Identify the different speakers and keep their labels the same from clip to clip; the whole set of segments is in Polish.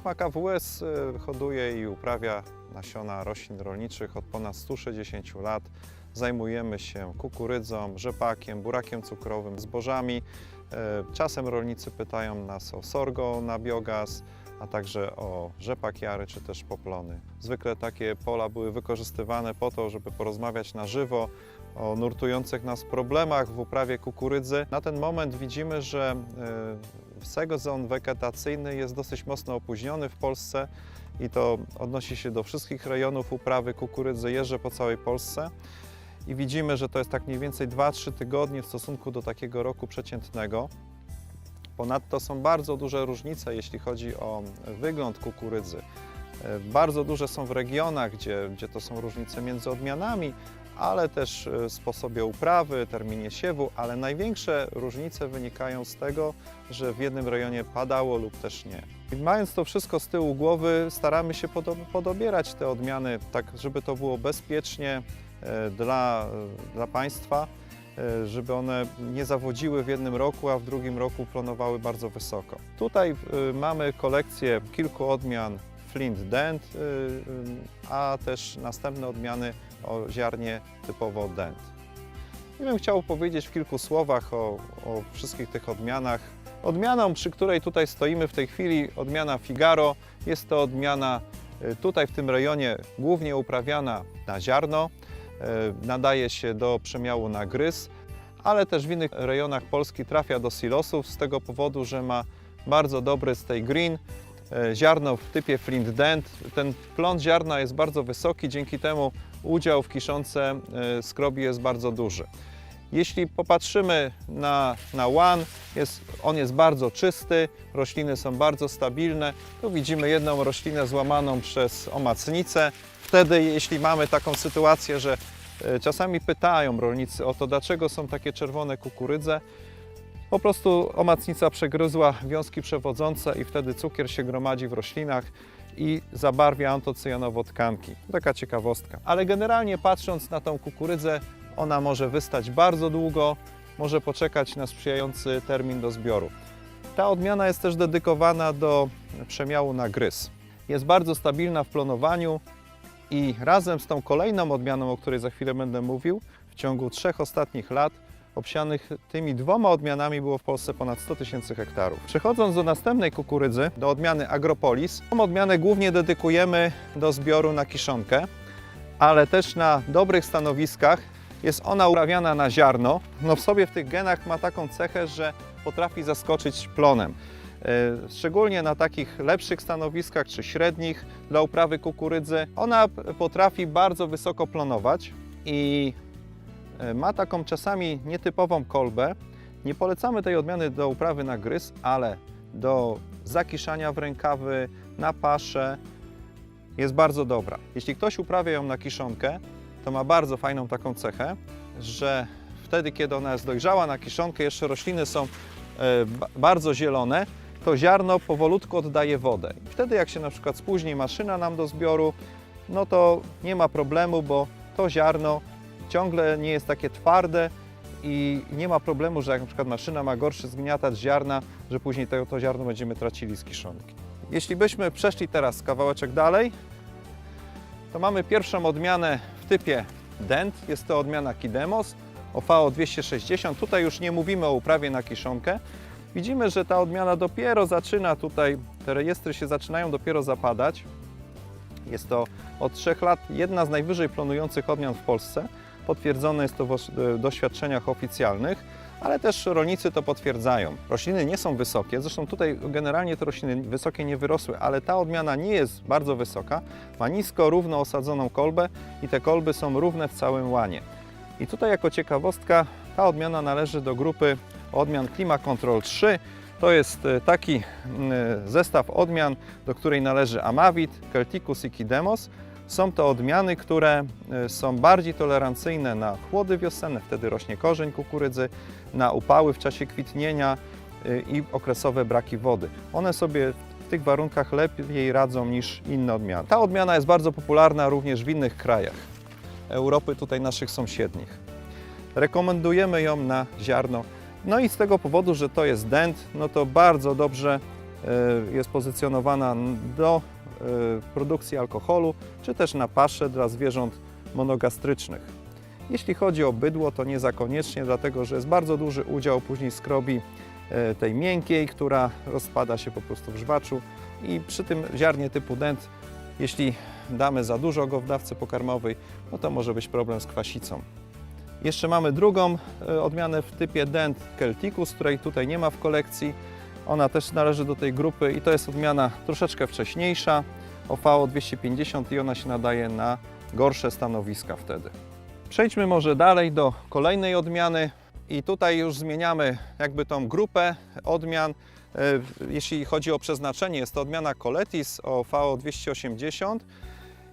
Speaker 1: Firma KWS y, hoduje i uprawia nasiona roślin rolniczych od ponad 160 lat. Zajmujemy się kukurydzą, rzepakiem, burakiem cukrowym, zbożami. E, Czasem rolnicy pytają nas o sorgo na biogaz, a także o rzepak jary czy też poplony. Zwykle takie pola były wykorzystywane po to, żeby porozmawiać na żywo o nurtujących nas problemach w uprawie kukurydzy. Na ten moment widzimy, że e, sezon wegetacyjny jest dosyć mocno opóźniony w Polsce i to odnosi się do wszystkich rejonów uprawy kukurydzy jeżdżę po całej Polsce. I widzimy, że to jest tak mniej więcej 2-3 tygodnie w stosunku do takiego roku przeciętnego. Ponadto są bardzo duże różnice, jeśli chodzi o wygląd kukurydzy. E, Bardzo duże są w regionach, gdzie, gdzie to są różnice między odmianami, ale też e, sposobie uprawy, terminie siewu, ale największe różnice wynikają z tego, że w jednym rejonie padało lub też nie. I mając to wszystko z tyłu głowy, staramy się podo- podobierać te odmiany, tak żeby to było bezpiecznie e, dla, dla państwa, e, żeby one nie zawodziły w jednym roku, a w drugim roku plonowały bardzo wysoko. Tutaj e, mamy kolekcję kilku odmian Flint Dent, e, e, a też następne odmiany o ziarnie typowo Dent. I bym chciał powiedzieć w kilku słowach o, o wszystkich tych odmianach. Odmianą, przy której tutaj stoimy w tej chwili, odmiana Figaro, jest to odmiana y, tutaj w tym rejonie głównie uprawiana na ziarno, y, nadaje się do przemiału na gryz, ale też w innych rejonach Polski trafia do silosów z tego powodu, że ma bardzo dobry stay green, ziarno w typie flint dent. Ten plon ziarna jest bardzo wysoki, dzięki temu udział w kiszonce y, skrobi jest bardzo duży. Jeśli popatrzymy na, na łan, jest, on jest bardzo czysty, rośliny są bardzo stabilne. Tu widzimy jedną roślinę złamaną przez omacnicę. Wtedy, jeśli mamy taką sytuację, że e, czasami pytają rolnicy o to, dlaczego są takie czerwone kukurydze, po prostu omacnica przegryzła wiązki przewodzące i wtedy cukier się gromadzi w roślinach i zabarwia antocyjanowo tkanki. Taka ciekawostka. Ale generalnie patrząc na tą kukurydzę, ona może wystać bardzo długo, może poczekać na sprzyjający termin do zbioru. Ta odmiana jest też dedykowana do przemiału na gryz. Jest bardzo stabilna w plonowaniu i razem z tą kolejną odmianą, o której za chwilę będę mówił, w ciągu trzech ostatnich lat obsianych tymi dwoma odmianami było w Polsce ponad 100 tysięcy hektarów. Przechodząc do następnej kukurydzy, do odmiany Agropolis, tą odmianę głównie dedykujemy do zbioru na kiszonkę, ale też na dobrych stanowiskach jest ona uprawiana na ziarno. No w sobie w tych genach ma taką cechę, że potrafi zaskoczyć plonem. E, Szczególnie na takich lepszych stanowiskach czy średnich dla uprawy kukurydzy, ona potrafi bardzo wysoko plonować i ma taką czasami nietypową kolbę. Nie polecamy tej odmiany do uprawy na gryz, ale do zakiszania w rękawy, na paszę jest bardzo dobra. Jeśli ktoś uprawia ją na kiszonkę, to ma bardzo fajną taką cechę, że wtedy, kiedy ona jest dojrzała na kiszonkę, jeszcze rośliny są e, ba- bardzo zielone, to ziarno powolutku oddaje wodę. Wtedy, jak się na przykład spóźni maszyna nam do zbioru, no to nie ma problemu, bo to ziarno ciągle nie jest takie twarde i nie ma problemu, że jak na przykład maszyna ma gorszy zgniatacz ziarna, że później to, to ziarno będziemy tracili z kiszonki. Jeśli byśmy przeszli teraz kawałeczek dalej, to mamy pierwszą odmianę w typie Dent. Jest to odmiana Kidemos OVO 260. Tutaj już nie mówimy o uprawie na kiszonkę. Widzimy, że ta odmiana dopiero zaczyna tutaj, te rejestry się zaczynają dopiero zapadać. Jest to od 3 lat jedna z najwyżej plonujących odmian w Polsce. Potwierdzone jest to w w doświadczeniach oficjalnych, ale też rolnicy to potwierdzają. Rośliny nie są wysokie, zresztą tutaj generalnie te rośliny wysokie nie wyrosły, ale ta odmiana nie jest bardzo wysoka. Ma nisko, równo osadzoną kolbę i te kolby są równe w całym łanie. I tutaj jako ciekawostka ta odmiana należy do grupy odmian Klima Control 3. To jest e, taki mm, zestaw odmian, do której należy Amavit, Celticus i Kidemos. Są to odmiany, które e, są bardziej tolerancyjne na chłody wiosenne, wtedy rośnie korzeń kukurydzy, na upały w czasie kwitnienia e, i okresowe braki wody. One sobie w tych warunkach lepiej radzą niż inne odmiany. Ta odmiana jest bardzo popularna również w innych krajach Europy, tutaj naszych sąsiednich. Rekomendujemy ją na ziarno. No i z tego powodu, że to jest dent, no to bardzo dobrze e, jest pozycjonowana do produkcji alkoholu, czy też na pasze dla zwierząt monogastrycznych. Jeśli chodzi o bydło, to nie za koniecznie, dlatego że jest bardzo duży udział później skrobi e, tej miękkiej, która rozpada się po prostu w żwaczu i przy tym ziarnie typu dent, jeśli damy za dużo go w dawce pokarmowej, no to może być problem z kwasicą. Jeszcze mamy drugą e, odmianę w typie dent Celticus, której tutaj nie ma w kolekcji. Ona też należy do tej grupy i to jest odmiana troszeczkę wcześniejsza, OVO 250 i ona się nadaje na gorsze stanowiska wtedy. Przejdźmy może dalej do kolejnej odmiany i tutaj już zmieniamy jakby tą grupę odmian. E, Jeśli chodzi o przeznaczenie, jest to odmiana Coletis OVO 280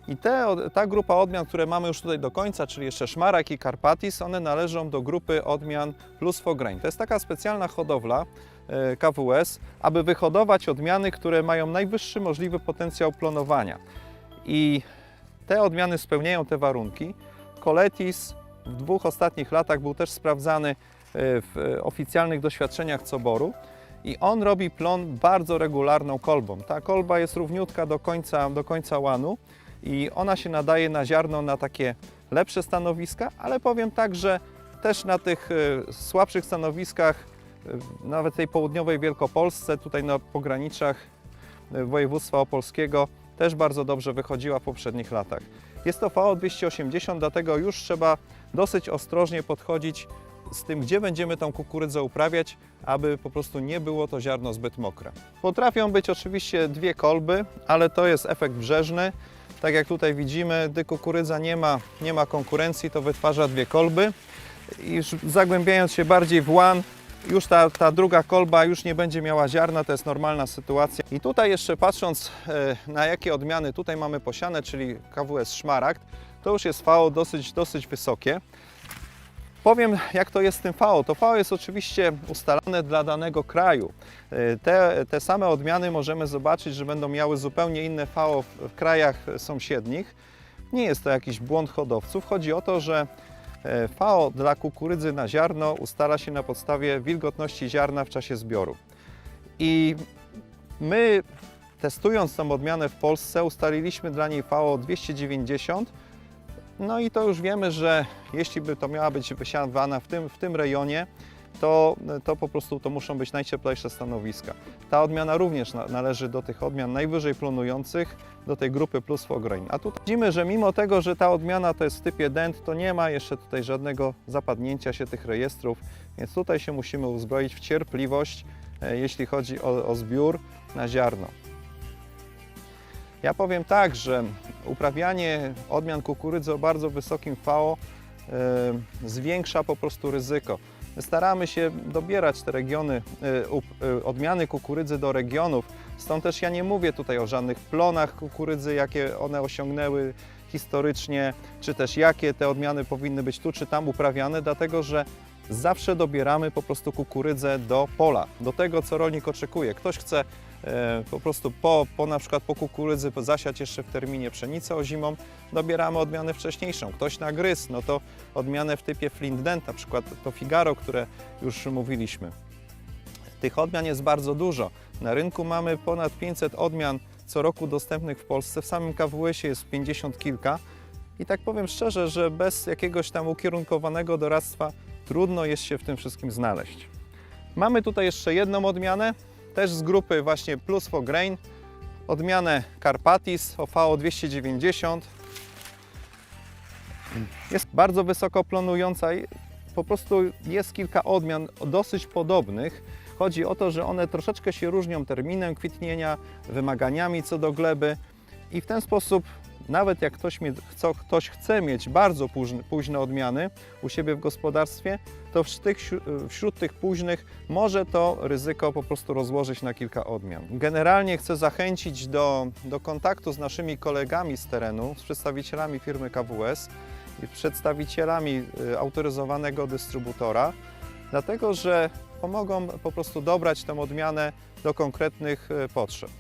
Speaker 1: i te, ta grupa odmian, które mamy już tutaj do końca, czyli jeszcze Szmarak i Karpatis, one należą do grupy odmian plus fograin. To jest taka specjalna hodowla KWS, aby wyhodować odmiany, które mają najwyższy możliwy potencjał plonowania. I te odmiany spełniają te warunki. Coletis w dwóch ostatnich latach był też sprawdzany e, w oficjalnych doświadczeniach coboru i on robi plon bardzo regularną kolbą. Ta kolba jest równiutka do końca, do końca łanu i ona się nadaje na ziarno na takie lepsze stanowiska, ale powiem tak, że też na tych e, słabszych stanowiskach, e, nawet tej południowej Wielkopolsce, tutaj na pograniczach e, województwa opolskiego, też bardzo dobrze wychodziła w poprzednich latach. Jest to VO 280, dlatego już trzeba dosyć ostrożnie podchodzić z tym, gdzie będziemy tą kukurydzę uprawiać, aby po prostu nie było to ziarno zbyt mokre. Potrafią być oczywiście dwie kolby, ale to jest efekt brzeżny. Tak jak tutaj widzimy, gdy kukurydza nie ma, nie ma konkurencji, to wytwarza dwie kolby. I zagłębiając się bardziej w łan, już ta, ta druga kolba już nie będzie miała ziarna, to jest normalna sytuacja. I tutaj jeszcze patrząc e, na jakie odmiany tutaj mamy posiane, czyli KWS Szmaragd, to już jest VO dosyć, dosyć wysokie. Powiem, jak to jest z tym VO. To VO jest oczywiście ustalane dla danego kraju. E, Te, te same odmiany możemy zobaczyć, że będą miały zupełnie inne VO w, w krajach sąsiednich. Nie jest to jakiś błąd hodowców. Chodzi o to, że e, VO dla kukurydzy na ziarno ustala się na podstawie wilgotności ziarna w czasie zbioru. I my, testując tą odmianę w Polsce, ustaliliśmy dla niej VO 290. No i to już wiemy, że jeśli by to miała być wysiadywana w tym, w tym rejonie, to, to po prostu to muszą być najcieplejsze stanowiska. Ta odmiana również na, należy do tych odmian najwyżej plonujących, do tej grupy plus fograin. A tutaj widzimy, że mimo tego, że ta odmiana to jest w typie dent, to nie ma jeszcze tutaj żadnego zapadnięcia się tych rejestrów, więc tutaj się musimy uzbroić w cierpliwość, e, jeśli chodzi o, o zbiór na ziarno. Ja powiem tak, że uprawianie odmian kukurydzy o bardzo wysokim VO e, zwiększa po prostu ryzyko. My Staramy się dobierać te regiony, up- e, odmiany kukurydzy do regionów, stąd też ja nie mówię tutaj o żadnych plonach kukurydzy, jakie one osiągnęły historycznie, czy też jakie te odmiany powinny być tu czy tam uprawiane, dlatego że zawsze dobieramy po prostu kukurydzę do pola, do tego, co rolnik oczekuje. Ktoś chce po prostu po, po na przykład po kukurydzy zasiać jeszcze w terminie pszenicę o zimą, dobieramy odmianę wcześniejszą. Ktoś na gryz, no to odmianę w typie flint dent, na przykład to Figaro, które już mówiliśmy. Tych odmian jest bardzo dużo. Na rynku mamy ponad 500 odmian co roku dostępnych w Polsce. W samym KWS-ie jest 50 kilka. I tak powiem szczerze, że bez jakiegoś tam ukierunkowanego doradztwa trudno jest się w tym wszystkim znaleźć. Mamy tutaj jeszcze jedną odmianę, też z grupy właśnie Plus for Grain. Odmianę Carpatis OVO 290. Jest bardzo wysoko plonująca po prostu jest kilka odmian dosyć podobnych. Chodzi o to, że one troszeczkę się różnią terminem kwitnienia, wymaganiami co do gleby i w ten sposób nawet jak ktoś, chce, ktoś chce mieć bardzo późne, późne odmiany u siebie w gospodarstwie, to tych, wśród- wśród tych późnych może to ryzyko po prostu rozłożyć na kilka odmian. Generalnie chcę zachęcić do, do kontaktu z naszymi kolegami z terenu, z przedstawicielami firmy KWS i przedstawicielami y, autoryzowanego dystrybutora, dlatego że pomogą po prostu dobrać tę odmianę do konkretnych y, potrzeb.